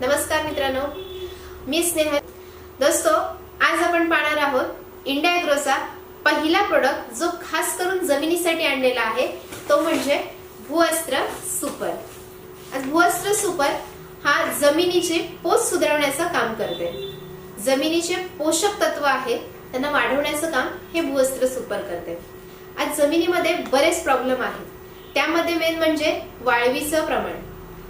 नमस्कार मित्रांनो मी स्नेहल दोस्तो आज आपण पाहणार आहोत इंडिया ग्रोचा पहिला प्रोडक्ट जो खास करून जमिनीसाठी आणलेला आहे तो म्हणजे भूअस्त्र सुपर. भूअस्त्र सुपर हा जमिनीचे पोत सुधारवण्याचं काम करते. जमिनीचे पोषक तत्व आहेत त्यांना वाढवण्याचं काम हे भूअस्त्र सुपर करते. आज जमिनीमध्ये बरेच प्रॉब्लेम आहेत. त्यामध्ये मेन म्हणजे वाळवीचं प्रमाण.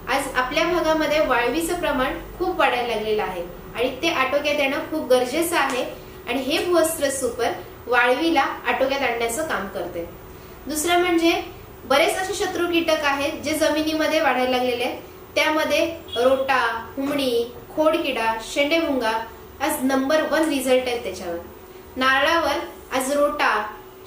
आज आपल्या भागामध्ये वाळवीचं प्रमाण खूप वाढायला लागलेलं आहे. आणि ते आटोक्यात येणं खूप गरजेचं आहे. आणि हे भूवस्त्र सुपर वाळवीला आटोक्यात आणण्याचं काम करते. दुसरं म्हणजे बरेच असे शत्रू कीटक आहेत जे जमिनीमध्ये वाढायला लागलेले आहेत. त्यामध्ये रोटा हुमणी खोडकिडा शेंडेभुंगा आज नंबर वन रिझल्ट आहेत त्याच्यावर. नारळावर आज रोटा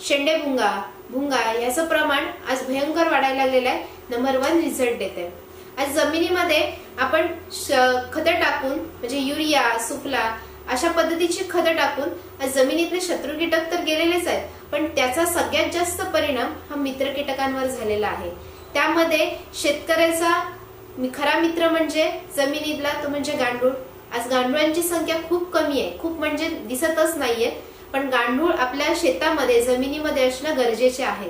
शेंडेभुंगा भुंगा याचं प्रमाण आज भयंकर वाढायला लागलेलं आहे. नंबर वन रिझल्ट देते. आज जमिनीमध्ये आपण श- खतं टाकून म्हणजे युरिया सुफला अशा पद्धतीची खतं टाकून आज जमिनीतले शत्रू कीटक तर गेलेलेच आहेत पण त्याचा सगळ्यात जास्त परिणाम हा मित्र कीटकांवर झालेला आहे. त्यामध्ये शेतकऱ्याचा खरा मित्र म्हणजे जमिनीतला तो म्हणजे गांडूळ. आज गांडुळांची संख्या खूप कमी आहे खूप म्हणजे दिसतच नाहीये पण गांडूळ आपल्या शेतामध्ये जमिनीमध्ये असणं गरजेचे आहे.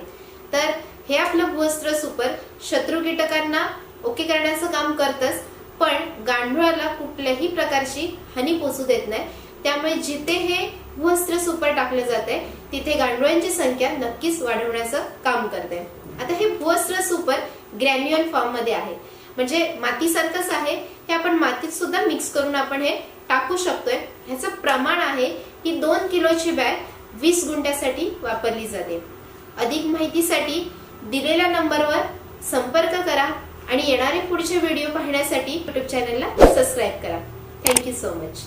तर हे आपलं भूअस्त्र सुपर शत्रू कीटकांना ओके करण्याचं काम करतच पण गांडुळाला कुठल्याही प्रकारची हानी पोचू देत नाही. त्यामुळे जिथे हे वस्त्र सुपर टाकलं जाते तिथे गांडुळांची संख्या नक्कीच वाढवण्याचं काम करते आता हे वस्त्र सुपर ग्रॅन्युअल फॉर्ममध्ये आहे. म्हणजे मातीसारखंच आहे हे आपण मातीत सुद्धा मिक्स करून आपण हे टाकू शकतोय. ह्याचं प्रमाण आहे ही दोन किलोची बॅग वीस गुंठ्यासाठी वापरली जाते. अधिक माहितीसाठी दिलेल्या नंबरवर संपर्क करा. आणि येणारे पुढचे व्हिडिओ पाहण्यासाठी युट्यूब चॅनलला सबस्क्राईब करा. Thank you so much